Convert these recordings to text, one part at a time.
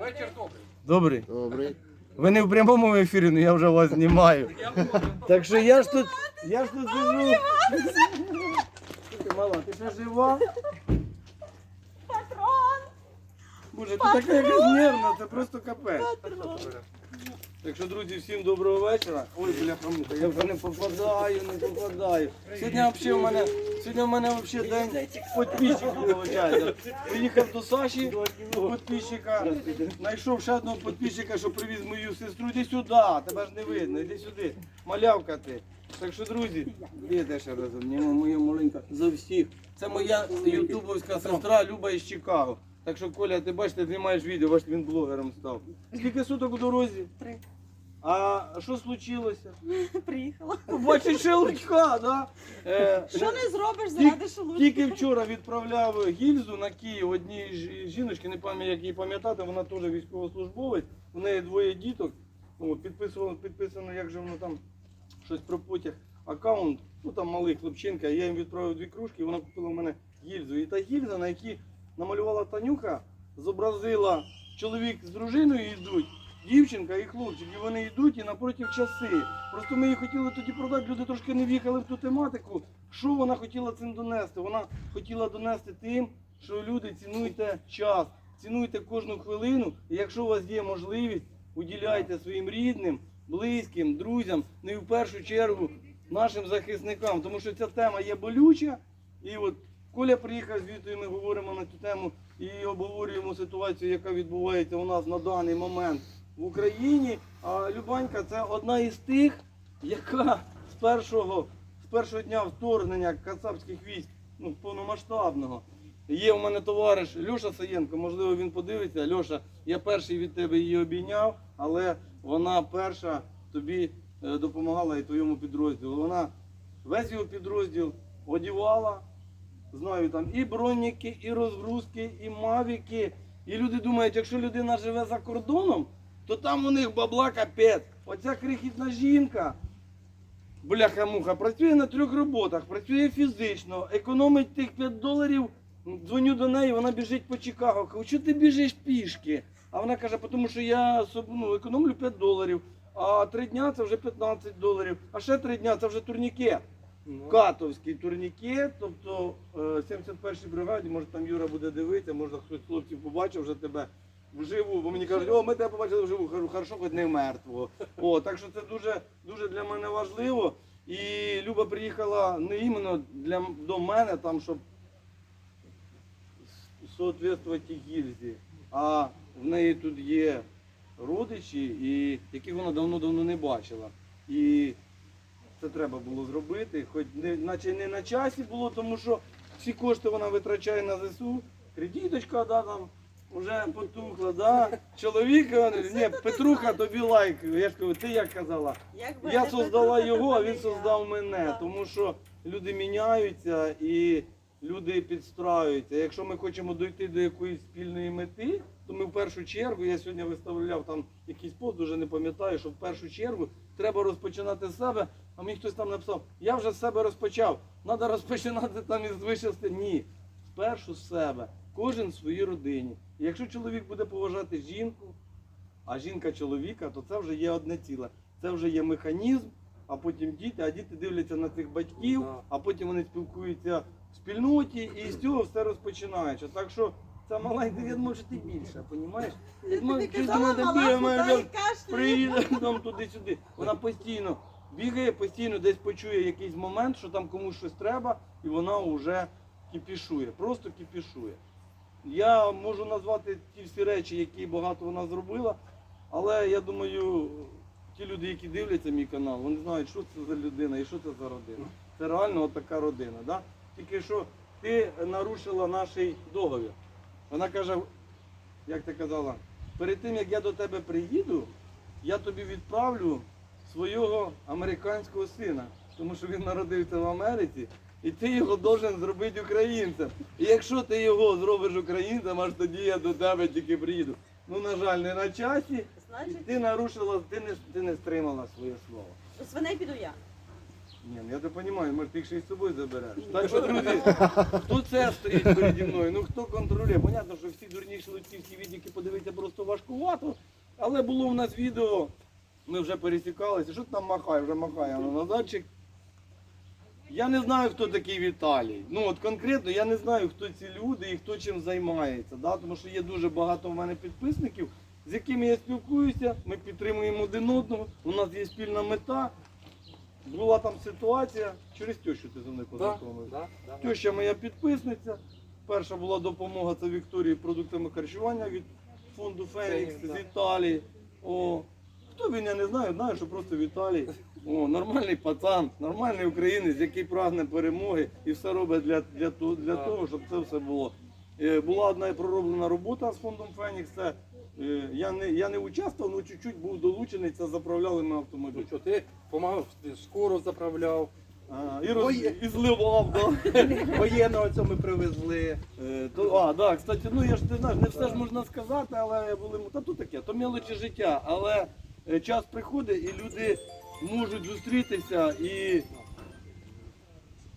Вечір добрий. Добрий. Добрий. Ви не в прямому ефірі, але я вже вас знімаю. Так що я ж тут, я ж тут сижу. Слухай, мала, ти ще жива? Патрон! Боже, ти така якась нервна, це просто капець. Патрон! Так що, друзі, всім доброго вечора. Ой, бляха муха, я вже не попадаю, не попадаю. Сьогодні взагалі в мене, сьогодні в мене взагалі день підписчиків виходить. Приїхав до Саші, підписчика, знайшов ще одного підписчика, що привіз мою сестру. Іди сюди, тебе ж не видно, іди сюди. Малявка ти. Так що, друзі, іде ще разом, моя маленька, за всіх. Це моя ютубовська сестра Люба із Чикаго. Так що, Коля, ти бачиш, ти знімаєш відео, бачиш, він блогером став. Скільки суток у дорозі? Три. А що случилося? Приїхала. Бачиш, шелудька, да? Е, Що не зробиш заради шелудька? Тільки вчора відправляв гільзу на Київ одній жіночки, не пам'ятаю, як її пам'ятати, вона теж військовослужбовець, у неї двоє діток. О, підписувало, підписано, як же воно там щось про потяг, аккаунт, ну там малий хлопчинка, я їм відправив дві кружки, вона купила в мене гільзу. І та гільза, на якій намалювала Танюха, зобразила чоловік з дружиною йдуть. Дівчинка і хлопчик, і вони йдуть і напротив часи. Просто ми її хотіли тоді продати, люди трошки не в'їхали в ту тематику. Що вона хотіла цим донести? Вона хотіла донести тим, що люди цінуйте час, цінуйте кожну хвилину. І якщо у вас є можливість, уділяйте своїм рідним, близьким, друзям, ну і в першу чергу нашим захисникам, тому що ця тема є болюча. І от Коля приїхав звідти, і ми говоримо на цю тему і обговорюємо ситуацію, яка відбувається у нас на даний момент в Україні. А Любанька це одна із тих, яка з першого, з першого дня вторгнення кацапських військ, ну, повномасштабного. Є у мене товариш Льоша Саєнко, можливо, він подивиться. Льоша, я перший від тебе її обійняв, але вона перша тобі е, допомагала і твоєму підрозділу. Вона весь його підрозділ одівала. Знаю там і броніки, і розгрузки, і мавіки. І люди думають, якщо людина живе за кордоном, то там у них бабла капець. Оця крихітна жінка, бляха-муха, працює на трьох роботах, працює фізично, економить тих 5 доларів. Дзвоню до неї, вона біжить по Чикаго. Кажу, що ти біжиш пішки? А вона каже, тому що я ну, економлю 5 доларів, а 3 дня це вже 15 доларів, а ще 3 дня це вже турнікет. Катовський турнікет, тобто е, 71-й бригаді, може там Юра буде дивитися, може хтось хлопців побачив вже тебе вживу, бо мені кажуть, о, ми тебе побачили вживу, хорошо, хоч не мертвого. О, так що це дуже, дуже для мене важливо. І Люба приїхала не іменно для, до мене, там, щоб соответствувати гільзі, а в неї тут є родичі, і яких вона давно-давно не бачила. І це треба було зробити, хоч не, наче не на часі було, тому що всі кошти вона витрачає на ЗСУ. Кредиточка, да, там вже потухла, да. Чоловік, е, ні, Петруха, тобі лайк. Я ж кажу, ти як казала? Якби Я не создала Петруха, його, а то він я. создав мене. Так. Тому що люди міняються і люди підстраюються. Якщо ми хочемо дойти до якоїсь спільної мети, то ми в першу чергу, я сьогодні виставляв там якийсь пост, вже не пам'ятаю, що в першу чергу треба розпочинати з себе. А мені хтось там написав, я вже з себе розпочав. Треба розпочинати там із вищости. Ні. Спершу з себе. Кожен в своїй родині. І якщо чоловік буде поважати жінку, а жінка чоловіка, то це вже є одне ціле. Це вже є механізм, а потім діти, а діти дивляться на цих батьків, а потім вони спілкуються в спільноті і з цього все розпочинається. Так що це маленька, я що ти більше, розумієш? Я Ти думаю, ти казала, мала худа і кашляє. приїде там туди-сюди. Вона постійно бігає, постійно десь почує якийсь момент, що там комусь щось треба, і вона вже кіпішує, просто кіпішує. Я можу назвати ті всі речі, які багато вона зробила, але я думаю, ті люди, які дивляться мій канал, вони знають, що це за людина і що це за родина. Це реально от така родина. Да? Тільки що ти нарушила наш договір. Вона каже, як ти казала, перед тим як я до тебе приїду, я тобі відправлю свого американського сина, тому що він народився в Америці, і ти його должен зробити українцем. І якщо ти його зробиш українцем, аж тоді я до тебе тільки приїду. Ну, на жаль, не на часі. І Значить, ти нарушила, ти не, ти не стримала своє слово. свиней піду я. Ні, ну я то розумію, може ти їх ще й з собою забереш. Так що, друзі, хто це стоїть переді мною? Ну хто контролює? Понятно, що всі дурніші луцівські віддіки подивитися просто важкувато, але було у нас відео, ми вже пересікалися. Що ти там махає? Вже махає воно назадчик. Я не знаю, хто такий Віталій. Ну от конкретно я не знаю, хто ці люди і хто чим займається. Да? Тому що є дуже багато в мене підписників, з якими я спілкуюся, ми підтримуємо один одного, у нас є спільна мета. Була там ситуація, через тещу ти зі мною Да, познайомився. да, да. Теща моя підписниця. Перша була допомога це Вікторії продуктами харчування від фонду Фенікс да. з Італії. О, хто він, я не знаю, знаю, що просто Віталій. О, нормальний пацан, нормальний українець, який прагне перемоги і все робить для, для, того- для того, щоб це все було. Е, Була одна пророблена робота з фондом Фенікс. Це, я, не, я не участвував, але чуть-чуть був долучений, це заправляли ми автомобіль. Ну що, ти допомагав, ти скоро заправляв. А, і, роз, і зливав, да. Воєнного цього ми привезли. Е, То, а, да, кстати, ну я ж ти знаєш, не все ж можна сказати, але були та то таке, то мелочі життя. Але е, час приходить і люди можуть зустрітися і.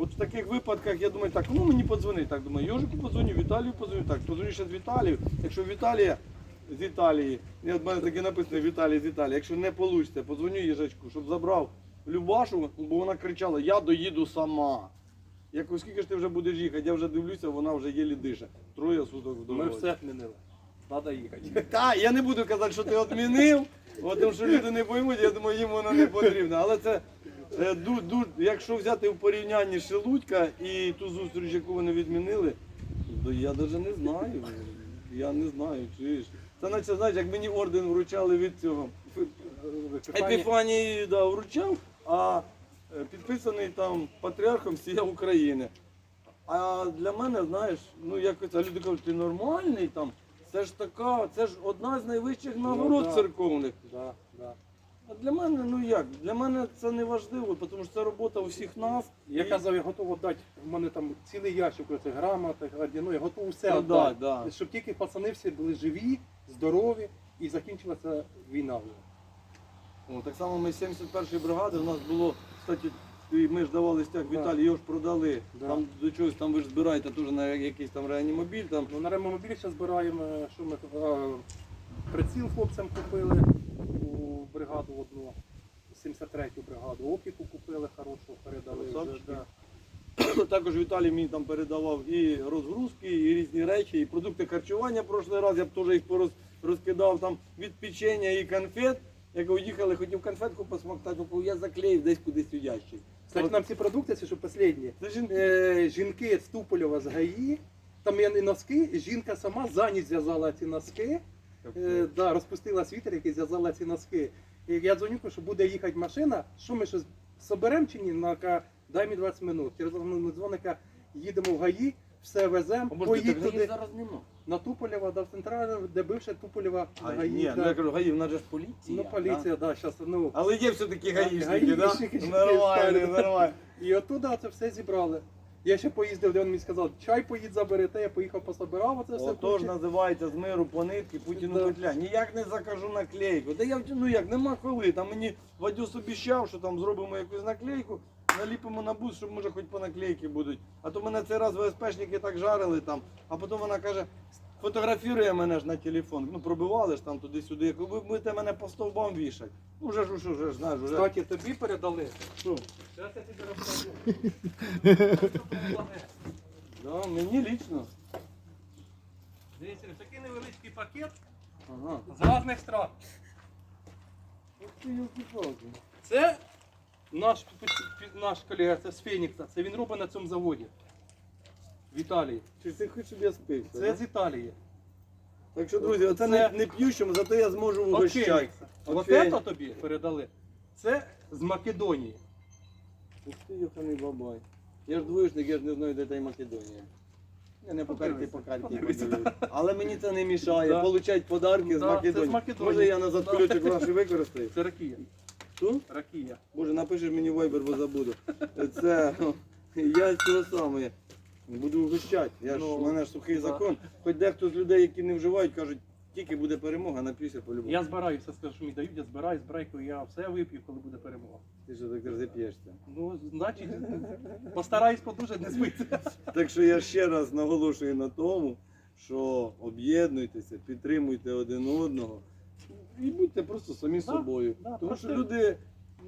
От в таких випадках я думаю, так, кому мені подзвонити? Так думаю, Йожику подзвоню, Віталію подзвоню. Так, подзвоню ще з Віталію. Якщо Віталія з Італії, я в мене таке написано Віталій з Італії. Якщо не вийде, подзвоню їжачку, щоб забрав Любашу, бо вона кричала, я доїду сама. Я кажу, скільки ж ти вже будеш їхати? Я вже дивлюся, вона вже єлі дише. Троє суток в Ми все змінили. Треба їхати. Та, я не буду казати, що ти відмінив, бо тому що люди не поймуть, я думаю, їм воно не потрібно. Але це, е, ду, ду, якщо взяти в порівнянні Шелудька і ту зустріч, яку вони відмінили, то я навіть не знаю. Я не знаю, чуєш. Це наче, знаєш, як мені орден вручали від цього. Епіфанії да, вручав, а е, підписаний там патріархом всієї України. А для мене, знаєш, ну якось а люди кажуть, ти нормальний там. Це ж така, це ж одна з найвищих нагород да. церковних. Да, да. А для мене, ну як, для мене це не важливо, тому що це робота усіх нас. Я І- казав, я готов дати, в мене там цілий ящик цих грамоток, ну я готов все віддати. да, да. Щоб тільки пацани всі були живі, здорові і закінчилася війна. О, так само ми з 71-ї бригади, у нас було, кстати, і ми ж давали стяг. Віталій, його ж продали. Да. Там до чогось там ви ж збираєте теж на якийсь там реанімобіль. Там. Ну, на ремомобілі зараз збираємо, що ми е, приціл хлопцям купили у бригаду одну, 73-ю бригаду, опіку купили хорошу, передали вже. Да. Також Віталій мені там передавав і розгрузки, і різні речі, і продукти харчування. Прошлий раз я б теж їх розкидав там від печення і конфет. Як уїхали, хотів конфетку посмоктати, бо я заклеїв десь кудись у ящик. Кстати, нам ці продукти, це що останні. Жінки. Е, жінки з Туполєва з ГАІ, там є і носки, жінка сама за ніч зв'язала ці носки, е, да, розпустила світер, який зв'язала ці носки. І я дзвоню, що буде їхати машина, що ми щось соберемо чи ні? Вона каже, дай мені 20 минут. Через дзвоника їдемо в ГАІ, все веземо, поїдь туди зараз нема? на Туполєва, да, в центральному, де бивше Туполєва А, ГАІ. ні, да. ну я кажу, гаїв, вона же ж поліція. ну, поліція, да, зараз, ну. Але є все-таки гаїшники, Гаїшники, да? жінки Нормально, нормально. І оттуда це все зібрали. Я ще поїздив, де він мені сказав, чай поїдь забери, та я поїхав пособирав оце все. Отож кучі. називається з миру по нитки Путіну Да. петля. Ніяк не закажу наклейку. Та я ну як, нема коли. Там мені Вадюс обіщав, що там зробимо якусь наклейку, наліпимо на бус, щоб може хоч по наклейки будуть. А то мене цей раз ВСПшники так жарили там, а потім вона каже. Фотографірує мене ж на телефон. Ну пробивали ж там туди-сюди. Як ви будете мене по стовбам вішати. Ну вже ж, що, вже ж, знаєш, вже. Кстати, тобі передали. Що? Зараз я тобі розкажу. Да, мені лічно. Дивіться, такий невеличкий пакет Ага. з різних стран. Ух ти, ёлки-палки. Це наш, наш колега, це з Фенікса. Це він робить на цьому заводі. В Італії. Чи ти щоб я спився? Це да? з Італії. Так що, друзі, оце Це- не, не п'ющим, зато я зможу угощати. От це тобі передали. Це з Македонії. Ух ти, бабай. Я ж двоєшник, я ж не знаю, де та й Македонія. Я не по карті, по карті подивлюсь. Але мені це не мішає. Получать подарки з Македонії. Може я назад ключик ваш використаю? Це ракія. Ту? Ракія. Боже, напишеш мені вайбер, бо забуду. Це я цього саме. Буду угощати. Я ж, Ну, у мене ж сухий да. закон. Хоч дехто з людей, які не вживають, кажуть, тільки буде перемога, нап'юся по-любому. Я збираю, все скажу, що мені дають, я збираю, збираю, я все вип'ю, коли буде перемога. Ти що так зап'єшся? Ну, значить, постараюсь подужати, не збитися. Так що я ще раз наголошую на тому, що об'єднуйтеся, підтримуйте один одного і будьте просто самі собою. да, Тому що просто- люди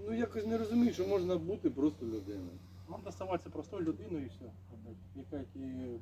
ну якось не розуміють, що можна бути просто людиною. Нам доставатися простою людиною і все. Яка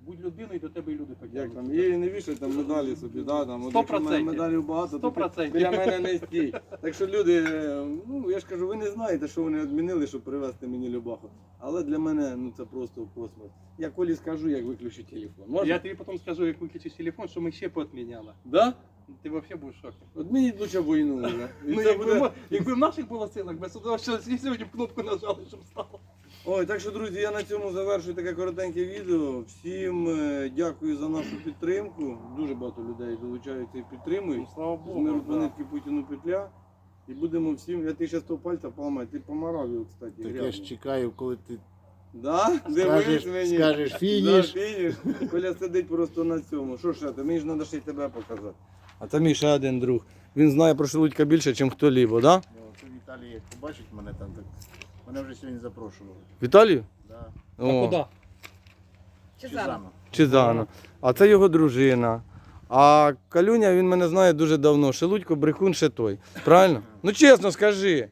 будь людиною, до тебе і люди Як потягнуть. там є і не вішай там медалі собі, да, там от Сто якщо в мене процентів. медалів багато, Сто то ти процентів. біля мене не стій. Так що люди, е, ну я ж кажу, ви не знаєте, що вони відмінили, щоб привезти мені любаху. Але для мене ну це просто космос. Я Колі скажу, як виключу телефон. Можна? Я тобі потім скажу, як виключиш телефон, що ми ще поотміняли. Да? Ти взагалі будеш в шокі. Одмініть лучше війну вже. І Ну, це якби, буде- ми- якби в наших було силах, без того, що всі сьогодні б кнопку нажали, щоб стало. Ой, так що, друзі, я на цьому завершую таке коротеньке відео. Всім е, дякую за нашу підтримку. Дуже багато людей долучаються і підтримують. Ну, слава З Богу. миру да. планетки Путіну петля. І будемо всім. Я ти ще з того пальця поламаю, ти помарав його, кстати. Так я грязно. ж чекаю, коли ти Да? скажеш, мені. скажеш Да, фініш. фініш. Коля сидить просто на цьому. Що ще? ти? Мені ж треба ще й тебе показати. А це мій ще один друг. Він знає про Шелудька більше, ніж хто-либо, да? Ну, Це Віталій, як побачить мене там, так мене вже сьогодні запрошували. Віталію? Да. А куди? Чизано. Чизано. А це його дружина. А Калюня, він мене знає дуже давно. Шелудько, брехун ще той. Правильно? Ну чесно, скажи.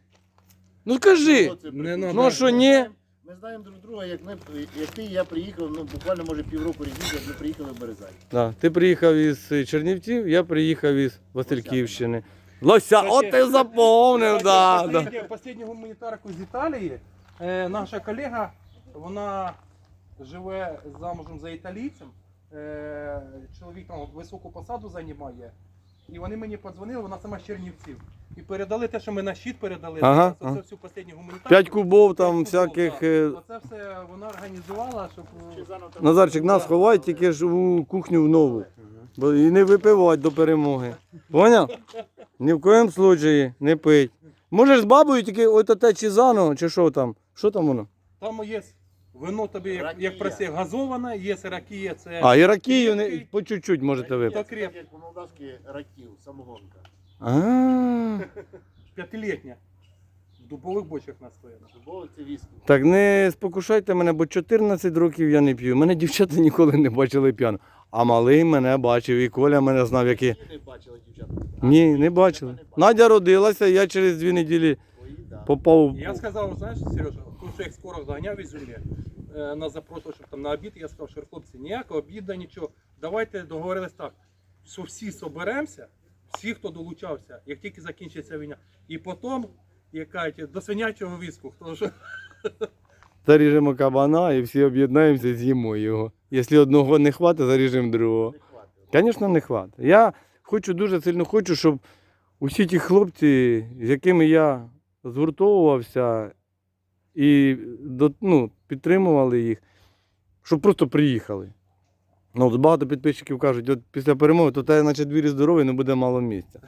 Ну скажи. Не Ну а що, ні? Ми знаємо друг друга, як ми як ти і я приїхав, ну буквально може півроку різниці, як ми приїхали в Березань. Да. Ти приїхав із Чернівців, я приїхав із Васильківщини. Лося, от ти заповнив, да, да. Последню гуманітарку з Італії. Е, наша колега, вона живе замужем за італійцем. Е, чоловік там високу посаду займає. І вони мені подзвонили, вона сама з Чернівців. І передали те, що ми на щит передали. Ага, це, ага. всю последню гуманітарку. П'ять кубов там кубов, всяких. да. е, Оце все вона організувала, щоб. е, Назарчик, нас ховай тільки ж у кухню в нову. Бо і не випивати до перемоги. Поняв? Ні в коєму случаї не пить. Можеш з бабою тільки ото те чизано, чи що там? Що там воно? Там є вино тобі, як, Ракія. як просив, газоване, є ракія, це А, і ракію не, по чуть-чуть можете випити. це так, Як по-молдавськи раків, самогонка. А, п'ятилітня. В дубових бочах настояна. Дубовик це віскі. Так не спокушайте мене, бо 14 років я не п'ю. Мене дівчата ніколи не бачили п'яно. А малий мене бачив, і Коля мене знав, який. Ти не бачила дівчата? Ні, не бачили. Надя родилася, я через дві неділі да. попав. Я сказав, знаєш, Сережа, тому що їх скоро заганяв із Юлі, е, нас запрошував, щоб там на обід, я сказав, що хлопці, ніякого обіду, нічого. Давайте договорились так, що всі соберемося, всі, хто долучався, як тільки закінчиться війна. І потім, як кажуть, до свинячого. Хто що Заріжемо кабана і всі об'єднаємося, з'їмо його. Якщо одного не хватить, заріжемо другого. Звісно, не хватить. Я хочу дуже сильно хочу, щоб усі ті хлопці, з якими я згуртовувався і до- ну, підтримували їх, щоб просто приїхали. Ну, от багато підписчиків кажуть, от після перемоги, то те, наче двірі здорові, не буде мало місця.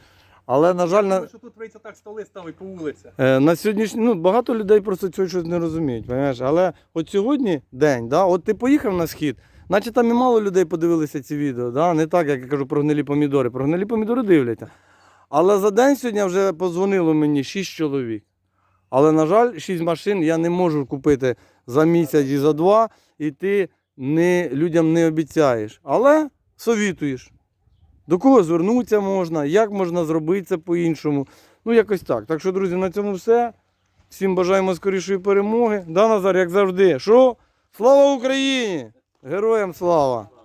Але, на жаль, на, що тут прийдеться так столи ставить по вулиці. Е, На сьогоднішній ну багато людей просто цього щось не розуміють. Понимаєш? Але от сьогодні день, да, от ти поїхав на схід, наче там і мало людей подивилися ці відео. Да? Не так, як я кажу про гнилі помідори. Про гнилі помідори дивляться. Але за день сьогодні вже подзвонило мені 6 чоловік. Але, на жаль, 6 машин я не можу купити за місяць і за два, і ти не, людям не обіцяєш. Але совітуєш. До кого звернутися можна, як можна зробити це по-іншому. Ну, якось так. Так що, друзі, на цьому все. Всім бажаємо скорішої перемоги. Да, Назар, як завжди. Що? Слава Україні! Героям слава!